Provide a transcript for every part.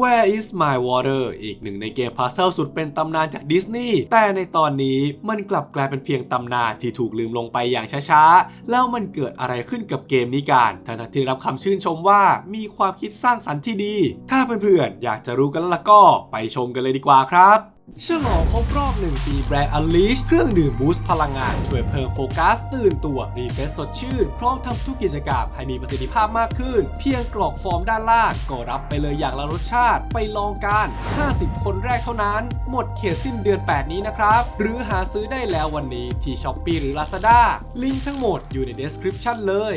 Where is my water อีกหนึ่งในเกมพาซเซิลสุดเป็นตำนานจากดิสนีย์แต่ในตอนนี้มันกลับกลายเป็นเพียงตำนานที่ถูกลืมลงไปอย่างช้าๆ แล้วมันเกิดอะไรขึ้นกับเกมนี้กันทั้งที่ได้รับคำชื่นชมว่ามีความคิดสร้างสรรค์ที่ดี ถ้าเพื่อนๆอยากจะรู้กันแล้วล่ะก็ไปชมกันเลยดีกว่าครับ ฉลองครบรอบ 1 ปีแบรนด์ Unleash เครื่องดื่มบูสต์พลังงาน ช่วยเพิ่มโฟกัส ตื่นตัว รีเฟรชสดชื่น พร้อมทำทุกกิจกรรมให้มีประสิทธิภาพมากขึ้น เพียงกรอกฟอร์มด้านล่าง ก็รับไปเลยอย่างละรสชาติ ไปลองกัน 50 คนแรกเท่านั้น หมดเขตสิ้นเดือน 8 นี้นะครับ หรือหาซื้อได้แล้ววันนี้ที่ Shopee หรือ Lazada ลิงก์ทั้งหมดอยู่ใน description เลย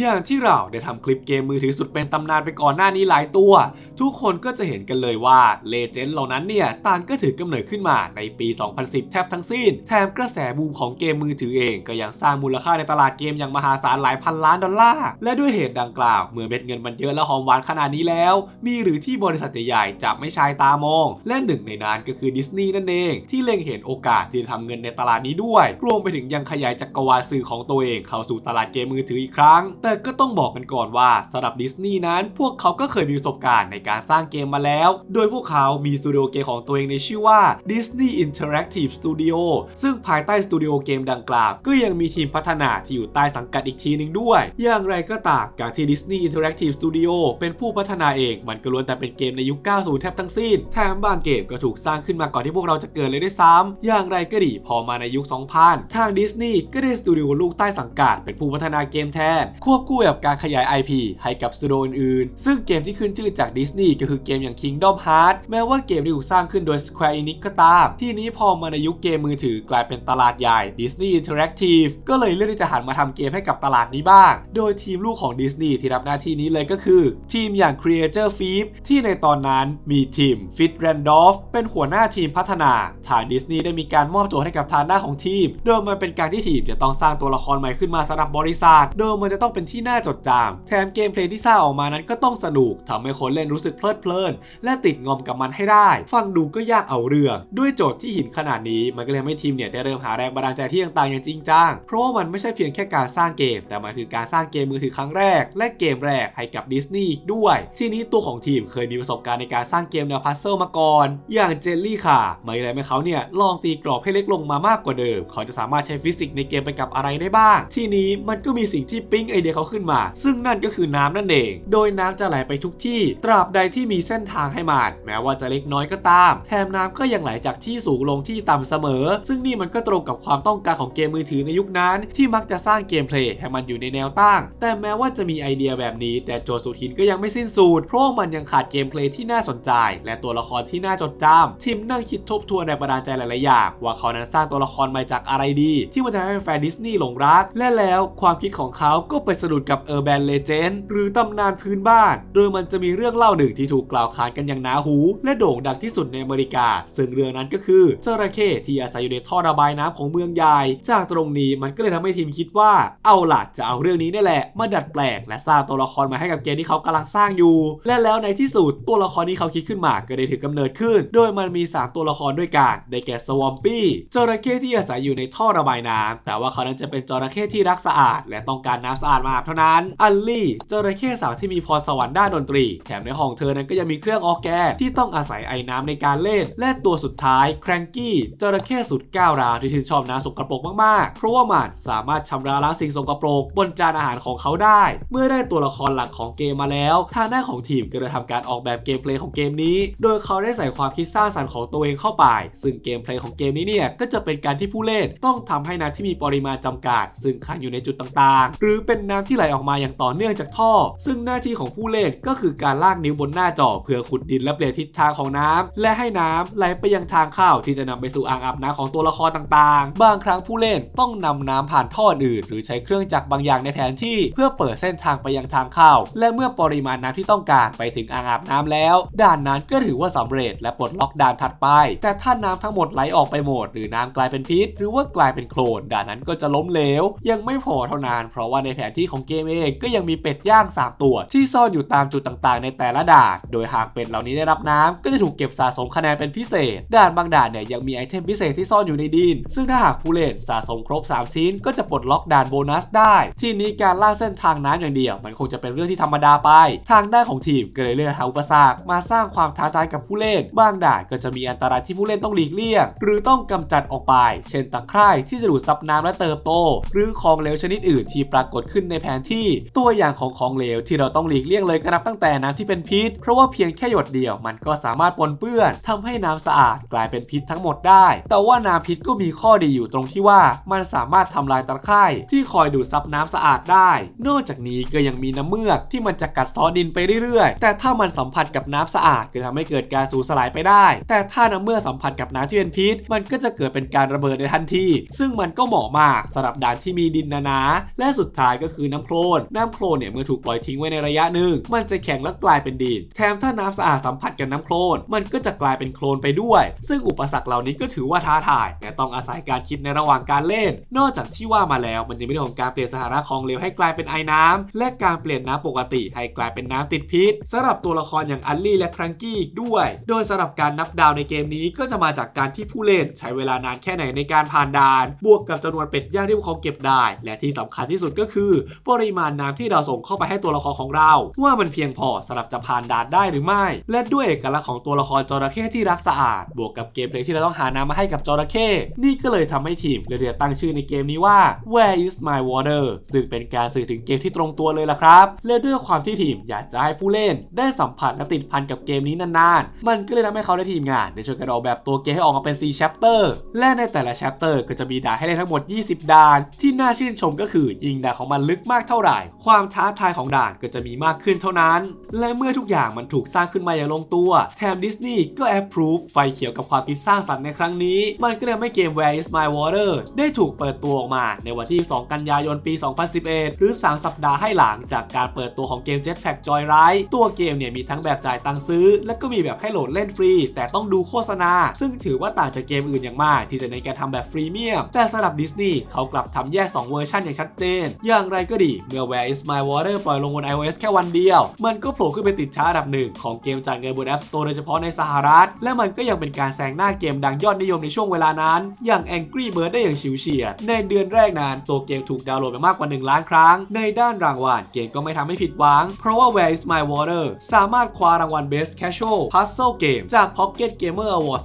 อย่างที่เราได้ทำคลิปเกมมือถือสุดเป็นตำนานไปก่อนหน้านี้หลายตัว ทุกคนก็จะเห็นกันเลยว่าเลเจนด์เหล่านั้นเนี่ยต่างก็ถือกำเนิดขึ้นมาในปี 2010 แทบทั้งสิ้น แถมกระแสบูมของเกมมือถือเอง ก็ยังสร้างมูลค่าในตลาดเกมอย่างมหาศาลหลายพันล้านดอลลาร์ และด้วยเหตุดังกล่าว เมื่อเม็ดเงินมันเยอะและหอมหวานขนาดนี้แล้ว มีหรือที่บริษัทใหญ่ๆจะไม่ชายตามอง และหนึ่งในนั้นก็คือดิสนีย์นั่นเอง ที่เล็งเห็นโอกาสที่จะทำเงินในตลาดนี้ด้วย รวมไปถึงยังขยายจักรวาลสื่อของตัวเองเข้าสู่ตลาดเกมมือถืออีกครั้งแต่ก็ต้องบอกกันก่อนว่าสำหรับดิสนีย์นั้น พวกเขาก็เคยมีประสบการณ์ในการสร้างเกมมาแล้ว โดยพวกเขามีสตูดิโอเกมของตัวเองในชื่อว่า Disney Interactive Studio ซึ่งภายใต้สตูดิโอเกมดังกล่าว ก็ยังมีทีมพัฒนาที่อยู่ใต้สังกัดอีกทีหนึ่งด้วย อย่างไรก็ตามการที่ Disney Interactive Studio เป็นผู้พัฒนาเอง มันก็ล้วนแต่เป็นเกมในยุค 90 แทบทั้งสิ้นแถมบางเกมก็ถูกสร้างขึ้นมาก่อนที่พวกเราจะเกิดเลยด้วยซ้ำอย่างไรก็ดีพอมาในยุค 2000 ทางดิสนีย์ก็ได้สตูดิโอลูกใต้สังกัดเป็นผู้พัฒนาเกมแทนควบคู่กับการขยาย IP ให้กับสตูดิโออื่นๆ ซึ่งเกมที่ขึ้นชื่อจากดิสนีย์ก็คือเกมอย่าง Kingdom Hearts แม้ว่าเกมที่ถูกสร้างขึ้นโดย Square Enix ก็ตาม ที่นี้พอมาในยุคเกมมือถือกลายเป็นตลาดใหญ่ Disney Interactive ก็เลยเลือกที่จะหันมาทำเกมให้กับตลาดนี้บ้าง โดยทีมลูกของดิสนีย์ที่รับหน้าที่นี้เลยก็คือ ทีมอย่าง Creator f i e ที่ในตอนนั้นมีทีม Fit Randolph เป็นหัวหน้าทีมพัฒนาทางดิสนีย์ได้มีการมอบโจทย์ให้กับทางด้านของทีม โดยมันเป็นการที่ทีมจะต้องสร้างตัวละครใหม่ขึ้นมาสำหรับบริษัท โดยมันจะต้องเป็นที่น่าจดจำแถมเกมเพลย์ที่สร้างออกมานั้นก็ต้องสนุกทำให้คนเล่นรู้สึกเพลิดเพลิน และติดงอมกับมันให้ได้ ฟังดูก็ยากเอาเรื่อง ด้วยโจทย์ที่หินขนาดนี้ มันก็เลยทำให้ทีมเนี่ยได้เริ่มหาแรงบันดาลใจที่ต่างๆอย่างจริงจังเพราะว่ามันไม่ใช่เพียงแค่การสร้างเกม แต่มันคือการสร้างเกมมือถือครั้งแรก และเกมแรกให้กับดิสนีย์อีกด้วย ทีนี้ตัวของทีมเคยมีประสบการณ์ในการสร้างเกมแนวพัซเซิลมาก่อน อย่างเจลลี่ค่ะไม่เลยให้เขาเนี่ยลองตีกรอบให้เล็กลงมามากกว่าเดิม เขาจะสามารถใช้ฟิสิกส์ในเกมไปกับอะไรได้บ้าง ทีนี้มันก็มีสิ่งที่ปิ๊งไอเดียเขาขึ้นมา ซึ่งนั่นก็คือน้ำนั่นเอง โดยน้ำจะไหลไปทุกที่ ตราบใดที่มีเส้นทางให้มันแม้ว่าจะเล็กน้อยก็ตาม แถมน้ำก็ยังไหลจากที่สูงลงที่ต่ำเสมอ ซึ่งนี่มันก็ตรงกับความต้องการของเกมมือถือในยุคนั้น ที่มักจะสร้างเกมเพลย์ให้มันอยู่ในแนวตั้ง แต่แม้ว่าจะมีไอเดียแบบนี้ แต่โจสุดหินก็ยังไม่สิ้นสุดเพราะมันยังขาดเกมเพลย์ที่น่าสนใจ และตัวละครที่น่าจดจำทีมนั่งคิดทบทวนแรงบันดาลใจหลายๆอย่างว่าเขานั้นสร้างตัวละครม่จากอะไรดี ที่มันจะให้แฟนดิสนีย์หลงรัก และแล้วความคิดของเขาก็ไปสะดุดกับ Urban Legend หรือตำนานพื้นบ้าน โดยมันจะมีเรื่องเล่าหนึ่งที่ถูกกล่าวขานกันอย่างหนาหู และโด่งดังที่สุดในอเมริกา ซึ่งเรื่องนั้นก็คือจระเข้ที่อาศัยอยู่ในท่อระบายน้ำของเมืองใหญ่จากตรงนี้มันก็เลยทำให้ทีมคิดว่า เอาล่ะจะเอาเรื่องนี้นี่แหละมาดัดแปลงและสร้างตัวละครมาให้กับเกมที่เขากำลังสร้างอยู่ และแล้วในที่สุดตัวละครที่เขาคิดขึ้นมาก็ได้ถือกำเนิดขึ้น โดยมันมี 3 ตัวละครด้วยกัน ได้แก่สวอมปี้จระเข้ที่อาศัยอยู่ในท่อระบายน้ำแต่ว่าเขานั้นจะเป็นจระเข้ที่รักสะอาด และต้องการน้ำสะอาดมาเท่านั้น อัลลี่จระเข้สาวที่มีพรสวรรค์ด้านดนตรี แถมในห้องเธอนั้นก็ยังมีเครื่องออกแกนที่ต้องอาศัยไอ้น้ำในการเล่น และตัวสุดท้ายแครงกี้จระเข้สุดก้าวร้าวที่ชื่นชอบน้ำสกปรกมากๆ เพราะว่ามันสามารถชำระล้างสิ่งสกปรกบนจานอาหารของเขาได้ เมื่อได้ตัวละครหลักของเกมมาแล้ว ทางด้านของทีมก็เลยทำการออกแบบเกมเพลย์ของเกมนี้ โดยเขาได้ใส่ความคิดสร้างสรรค์ของตัวเองเข้าไป ซึ่งเกมเพลย์ของเกมนี้เนี่ยก็จะเป็นการที่ผู้เล่นต้องทำให้น้ำที่มีปริมาณจำกัด ซึ่งขังอยู่ในจุดต่างๆ หรือเป็นน้ำที่ไหลออกมาอย่างต่อเนื่องจากท่อ ซึ่งหน้าที่ของผู้เล่นก็คือการลากนิ้วบนหน้าจอเพื่อขุดดินและเปลี่ยนทิศทางของน้ำและให้น้ำไหลไปยังทางเข้าที่จะนำไปสู่อ่างอาบน้ำของตัวละครต่างๆ บางครั้งผู้เล่นต้องนำน้ำผ่านท่ออื่น หรือใช้เครื่องจักรบางอย่างในแผนที่ เพื่อเปิดเส้นทางไปยังทางเข้า และเมื่อปริมาณน้ำที่ต้องการไปถึงอ่างอาบน้ำแล้ว ด่านนั้นก็ถือว่าสำเร็จ และปลดล็อกด่านถัดไป แต่ถ้าน้ำทั้งหมดไหลออกไปหมด หรือน้ำกลายเป็นพิษ หรือว่ากลายเป็นโคลนด่านนั้นก็จะล้มเหลว ยังไม่พอเท่านั้นเพราะว่าในแผนที่ของเกมเองก็ยังมีเป็ดย่าง 3 ตัว ที่ซ่อนอยู่ตามจุดต่างๆ ในแต่ละด่าน โดยหากเป็ดเหล่านี้ได้รับน้ำก็จะถูกเก็บสะสมคะแนนเป็นพิเศษ ด่านบางด่านเนี่ยยังมีไอเทมพิเศษที่ซ่อนอยู่ในดิน ซึ่งถ้าหากผู้เล่นสะสมครบ 3 ชิ้น ก็จะปลดล็อกด่านโบนัสได้ ที่นี้การล่าเส้นทางน้ำอย่างเดียว มันคงจะเป็นเรื่องที่ธรรมดาไป ทางด้านของทีมก็เลยเลือกหาอุปสรรคมาสร้างความท้าทายกับผู้เล่น บางด่านก็จะมีอันตรายที่ผู้เล่นต้องหลีกเลี่ยง หรือต้องกำจัดออกไป เช่นตะไคร่ที่จะดูดซับน้ำและเติบโต หรือของเหลวชนิดอื่นที่ปรากฏขึ้นในแผนที่ตัวอย่างของของเหลวที่เราต้องหลีกเลี่ยงเลยก็นับตั้งแต่น้ำที่เป็นพิษ เพราะว่าเพียงแค่หยดเดียวมันก็สามารถปนเปื้อนทำให้น้ำสะอาดกลายเป็นพิษทั้งหมดได้ แต่ว่าน้ำพิษก็มีข้อดีอยู่ตรงที่ว่ามันสามารถทำลายตะไคร่ที่คอยดูดซับน้ำสะอาดได้ นอกจากนี้ก็ยังมีน้ำเมือกที่มันจะกัดเซอดินไปเรื่อยๆ แต่ถ้ามันสัมผัสกับน้ำสะอาดก็ทำให้เกิดการสูญสลายไปได้ แต่ถ้าน้ำเมือกสัมผัสกับน้ำที่เป็นพิษ มันก็จะเกิดเป็นการระเบิดในทันทีซึ่งมันก็เหมาะมากสำหรับด่านที่มีดินหนาๆและสุดท้ายก็คือน้ำโคลนน้ำโคลนเนี่ยเมื่อถูกปล่อยทิ้งไว้ในระยะหนึ่งมันจะแข็งและกลายเป็นดิน แถมถ้าน้ำสะอาดสัมผัสกับน้ำโคลนมันก็จะกลายเป็นโคลนไปด้วย ซึ่งอุปสรรคเหล่านี้ก็ถือว่าท้าทายและต้องอาศัยการคิดในระหว่างการเล่น นอกจากที่ว่ามาแล้วมันยังมีเรื่องของการเปลี่ยนสถานะของเหลวให้กลายเป็นไอน้ำและการเปลี่ยนน้ำปกติให้กลายเป็นน้ำติดพิษสำหรับตัวละครอย่างอัลลี่และครังกี้อีกด้วย โดยสำหรับการนับดาวในเกมนี้ก็จะมาจากการที่ผู้เล่นใช้เวลานานแค่ไหนในการผ่านด่าน บวกกับจำนวนเป็ดย่างที่พวกเขาเก็บได้ และที่สำคัญที่สุดก็คือปริมาณน้ำที่เราส่งเข้าไปให้ตัวละครของเรา ว่ามันเพียงพอสำหรับจะผ่านด่านได้หรือไม่ และด้วยเอกลักษณ์ของตัวละครจระเข้ที่รักสะอาด บวกกับเกมเพลย์ที่เราต้องหาน้ำมาให้กับจระเข้นี่ก็เลยทำให้ทีมเลยเรียกตั้งชื่อในเกมนี้ว่า Where is my water ซึ่งเป็นการสื่อถึงเกมที่ตรงตัวเลยล่ะครับ และด้วยความที่ทีมอยากจะให้ผู้เล่น ได้สัมผัสและติดพันกับเกมนี้นานๆ มันก็เลยทำให้เขาได้ทีมงานได้ช่วยกันออกแบบตัวเกมให้ออกมาเป็น 4 chapter และในแต่ละ chapter ก็จะมีด่านให้เล่นทั้งหมด 20 ด่าน ที่น่าชื่นชมก็คือยิงด่านของมันลึกมากเท่าไหร่ ความท้าทายของด่านก็จะมีมากขึ้นเท่านั้น และเมื่อทุกอย่างมันถูกสร้างขึ้นมาอย่างลงตัว แถมดิสนีย์ก็แอปพรูฟไฟเขียวกับความคิดสร้างสรรค์ในครั้งนี้ มันก็เลยทำให้เกม Where is my water ได้ถูกเปิดตัวออกมาในวันที่ 2 กันยายนปี 2011 หรือ 3 สัปดาห์ให้หลังจากการเปิดตัวของเกม Jetpack Joyride ตัวเกมเนี่ยมีทั้งแบบจ่ายตังค์ซื้อ และก็มีแบบให้โหลดเล่นฟรี แต่ต้องดูโฆษณา ซึ่งถือว่าต่างจากเกมอื่นอย่างมาก ที่จะในการทำแบบฟรีเมียมแต่สำหรับดิสนีย์เขากลับทำแยก 2 เวอร์ชันอย่างชัดเจน อย่างไรก็ดี เมื่อ Where is my water ปล่อยลงบน iOS แค่วันเดียว มันก็โผล่ขึ้นไปติดชาร์ตอันดับหนึ่งของเกมจ่ายเงินบน App Store โดยเฉพาะในสหรัฐ และมันก็ยังเป็นการแซงหน้าเกมดังยอดนิยมในช่วงเวลานั้น อย่าง Angry Bird ได้อย่างฉิวเฉียด ในเดือนแรกนั้นตัวเกมถูกดาวน์โหลดไปมากกว่า 1 ล้านครั้ง ในด้านรางวัลเกมก็ไม่ทำให้ผิดหวัง เพราะว่า Where is my water สามารถคว้ารางวัล Best Casual Puzzle Game จาก Pocket Gamer Award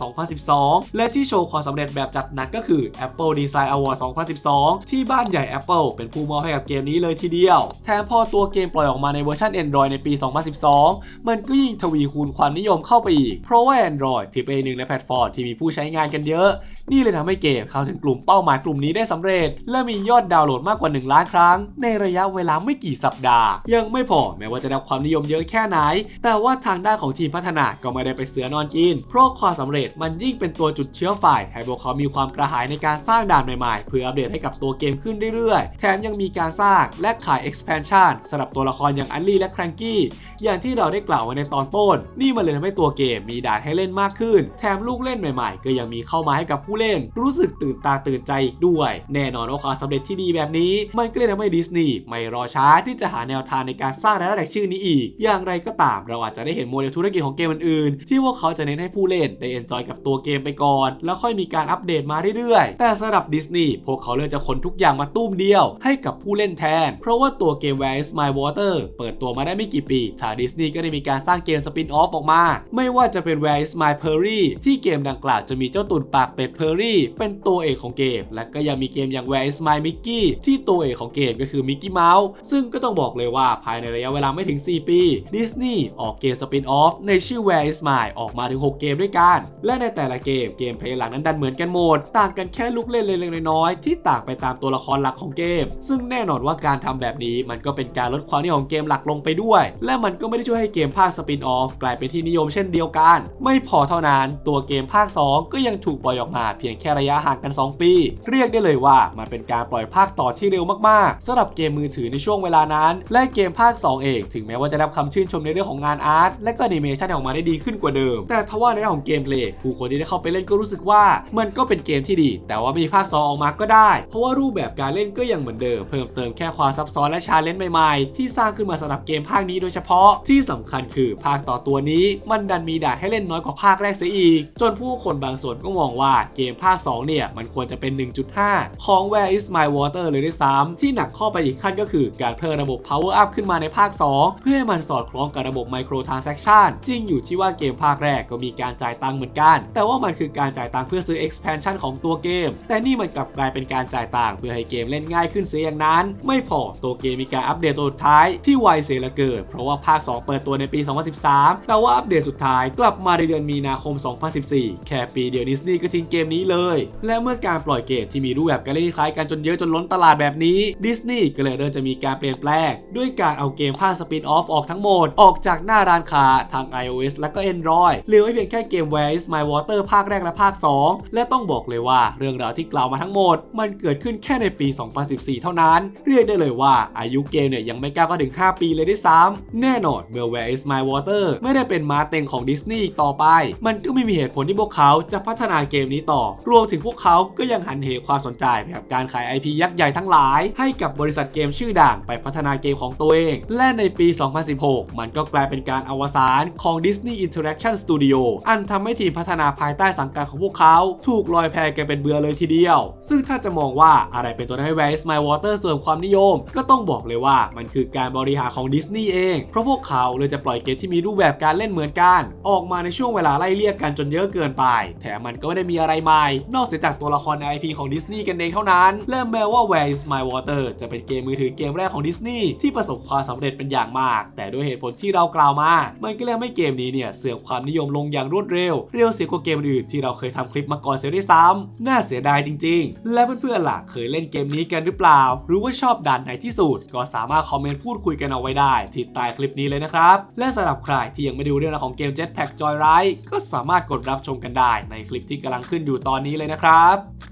2012 และที่โชว์ความสำเร็จแบบจัดหนักก็คือ Apple Design Award 2012 ที่บ้านใหญ่ Apple เป็นผู้มอบให้กับเกมนี้เลยทีเดียว แถมพอตัวเกมปล่อยออกมาในเวอร์ชัน Android ในปี 2012 มันก็ยิ่งทวีคูณความนิยมเข้าไปอีก เพราะว่า Android ถือเป็นหนึ่งในแพลตฟอร์มที่มีผู้ใช้งานกันเยอะ นี่เลยทำให้เกมเข้าถึงกลุ่มเป้าหมายกลุ่มนี้ได้สำเร็จ และมียอดดาวน์โหลดมากกว่า 1 ล้านครั้ง ในระยะเวลาไม่กี่สัปดาห์ ยังไม่พอแม้ว่าจะได้ความนิยมเยอะแค่ไหน แต่ว่าทางด้านของทีมพัฒนาก็ไม่ได้ไปเสือนอนกิน เพราะความสำเร็จมันยิ่งเป็นตัวจุดเชื้อไฟให้พวกเขามีความกระหายในการสร้างด่านใหม่ๆ เพื่ออัปเดตให้กับตัวเกมขึ้นเรื่อยๆ แถมยังมีการสร้างและขาย expansion สำหรับตัวละครอย่างอัลลี่และครังกี้ อย่างที่เราได้กล่าวไว้ในตอนต้น นี่มันเลยทำให้ตัวเกมมีด่านให้เล่นมากขึ้น แถมลูกเล่นใหม่ ๆ ก็ยังมีเข้ามาให้กับผู้เล่น รู้สึกตื่นตาตื่นใจอีกด้วย แน่นอนว่าความสำเร็จที่ดีแบบนี้ มันก็เลยทำให้ดิสนีย์ไม่รอช้าที่จะหาแนวทางในการสร้างรายได้จากชื่อนี้อีก อย่างไรก็ตามเราอาจจะได้เห็นโมเดลธุรกิจของเกมอื่นๆ ที่พวกเขาจะเน้นให้ผู้เล่นได้เอนจอยกับตัวเกมไปก่อน แล้วค่อยมีการอัปเดตมาเรื่อยๆ แต่สำหรับดิสนีย์พวกเขาเลือกจะขนทุกอย่างมาตุ้มเดียว ให้กับผู้เล่นแทน เพราะว่าตัวเกม Where is my water เปิดตัวมาได้ไม่กี่ปี ทางดิสนีย์ก็ได้มีการสร้างเกมสปินออฟออกมา ไม่ว่าจะเป็น Where is my Perry ที่เกมดังกล่าวจะมีเจ้าตุ่นปากเป็ด Perry เป็นตัวเอกของเกม และก็ยังมีเกมอย่าง Where is my Mickey ที่ตัวเอกของเกมก็คือ Mickey Mouse ซึ่งก็ต้องบอกเลยว่าภายในระยะเวลาไม่ถึง 4 ปีดิสนีย์ออกเกมสปินออฟในชื่อ Where is my ออกมาถึง 6 เกมด้วยกัน และในแต่ละเกมเกมเพลย์หลักนั้นดันเหมือนกันหมด ต่างกันแค่ลูกเล่นเล็กๆน้อยๆที่ต่างไปตามตัวละครหลักของเกม ซึ่งแน่นอนว่าการทำแบบนี้มันก็เป็นการลดความนิยมของเกมหลักลงไปด้วย และมันก็ไม่ได้ช่วยให้เกมภาคสปินออฟกลายเป็นที่นิยมเช่นเดียวกัน ไม่พอเท่านั้นตัวเกมภาค 2 ก็ยังถูกปล่อยออกมาเพียงแค่ระยะห่างกัน 2 ปี เรียกได้เลยว่ามันเป็นการปล่อยภาคต่อที่เร็วมาก ๆสำหรับเกมมือถือในช่วงเวลานั้น และเกมภาค 2 เอง ถึงแม้ว่าจะได้รับคำชื่นชมในเรื่องของงานอาร์ตและก็แอนิเมชันออกมาได้ดีขึ้นกว่าเดิม แต่ทว่าในเรื่องของเกมเพลย์ผู้คนที่ได้เข้าไปเล่นก็รู้สึกว่า มันก็เป็นเกมที่ดี แต่ว่าม่มีภาค 2 ออกมาก็ได้ เพราะว่ารูปแบบการเล่นก็ยังเหมือนเดิมเพิ่มเติมแค่ความซับซ้อนและชาเลนจ์ใหม่ๆ ที่สร้างขึ้นมาสำหรับเกมภาคนี้โดยเฉพาะ ที่สำคัญคือภาคต่อตัวนี้ มันดันมีด่านให้เล่นน้อยกว่าภาคแรกเสียอีก จนผู้คนบางส่วนก็มองว่าเกมภาค 2 เนี่ย มันควรจะเป็น 1.5 ของ Where is my water เลยด้วยซ้ำที่หนักข้อไปอีกขั้นก็คือการเพิ่มระบบ power up ขึ้นมาในภาค 2 เพื่อให้มันสอดคล้องกับระบบ micro transaction จริงอยู่ที่ว่าเกมภาคแรกก็มีการจ่ายตังค์เหมือนกัน แต่ว่ามันคือการจ่ายตังค์เพื่อซื้อ expansion ของตัวเกม แต่นี่มันกลับกลายเป็นการจ่ายตังค์เพื่อให้เกมเล่นง่ายขึ้นเสียอย่างนั้นไไม่พอตัวเกมมีการอัปเดตตัวสุดท้ายที่ไวเสียเลเกินเพราะว่าภาค 2 เปิดตัวในปี 2013 แต่ว่าอัปเดตสุดท้ายกลับมาในเดือนมีนาคม 2014 แค่ปีเดียวดิสนีย์ก็ทิ้งเกมนี้เลย และเมื่อการปล่อยเกมที่มีรูปแบบการเล่นคล้ายกันจนเยอะจนล้นตลาดแบบนี้ดิสนีย์ก็เลยเริ่มจะมีการเปลี่ยนแปลงด้วยการเอาเกมภาคสปินออฟออกทั้งหมด ออกจากหน้าร้านค้าทาง iOS และก็ Android เหลือไว้เพียงแค่เกม Where is my water ภาคแรกและภาค 2 และต้องบอกเลยว่าเรื่องราวที่กล่าวมาทั้งหมด มันเกิดขึ้นแค่ในปี 2014 เท่านั้นเรียกได้เลยว่าอายุเกมเนี่ยยังไม่ก้าวก็ถึง 5 ปีเลยด้วยซ้ำแน่นอนเมื่อ Where is my water ไม่ได้เป็นมาเต็งของดิสนีย์ต่อไป มันก็ไม่มีเหตุผลที่พวกเขาจะพัฒนาเกมนี้ต่อ รวมถึงพวกเขาก็ยังหันเหความสนใจไปกับการขาย IP ยักษ์ใหญ่ทั้งหลาย ให้กับบริษัทเกมชื่อดังไปพัฒนาเกมของตัวเอง และในปี 2016 มันก็กลายเป็นการอวสานของ Disney Interaction Studio อันทำให้ทีมพัฒนาภายใต้สังกัดของพวกเขา ถูกลอยแพกันเป็นเบือเลยทีเดียว ซึ่งถ้าจะมองว่าอะไรเป็นตัวให้ Where is My Water สริมความนิยม ก็ต้องบอกเลยว่ามันคือการบริหารของดิสนีย์เอง เพราะพวกเขาเลยจะปล่อยเกมที่มีรูปแบบการเล่นเหมือนกัน ออกมาในช่วงเวลาไล่เลี่ยกันจนเยอะเกินไป แถมมันก็ไม่ได้มีอะไรใหม่ นอกเสียจากตัวละครใน IP ของดิสนีย์กันเองเท่านั้น และแม้ว่า Where is My Water จะเป็นเกมมือถือเกมแรกของดิสนีย์ที่ประสบความสำเร็จเป็นอย่างมาก แต่ด้วยเหตุผลที่เรากล่าวมา มันก็เลยทำให้เกมนี้เนี่ยเสื่อมความนิยมลงอย่างรวดเร็ว เร็วเสียกว่าเกมอื่นที่เราเคยทำคลิปมาก่อนเสียด้วยซ้ำน่าเสียดายจริง ๆ และเพื่อนๆล่ะเคยเล่นเกมนี้กันหรือเปล่า หรือว่าชอบด่านในที่สุด ก็สามารถคอมเมนต์พูดคุยกันเอาไว้ได้ที่ใต้คลิปนี้เลยนะครับ และสำหรับใครที่ยังไม่ดูเรื่องราวของเกม Jetpack Joyride ก็สามารถกดรับชมกันได้ในคลิปที่กำลังขึ้นอยู่ตอนนี้เลยนะครับ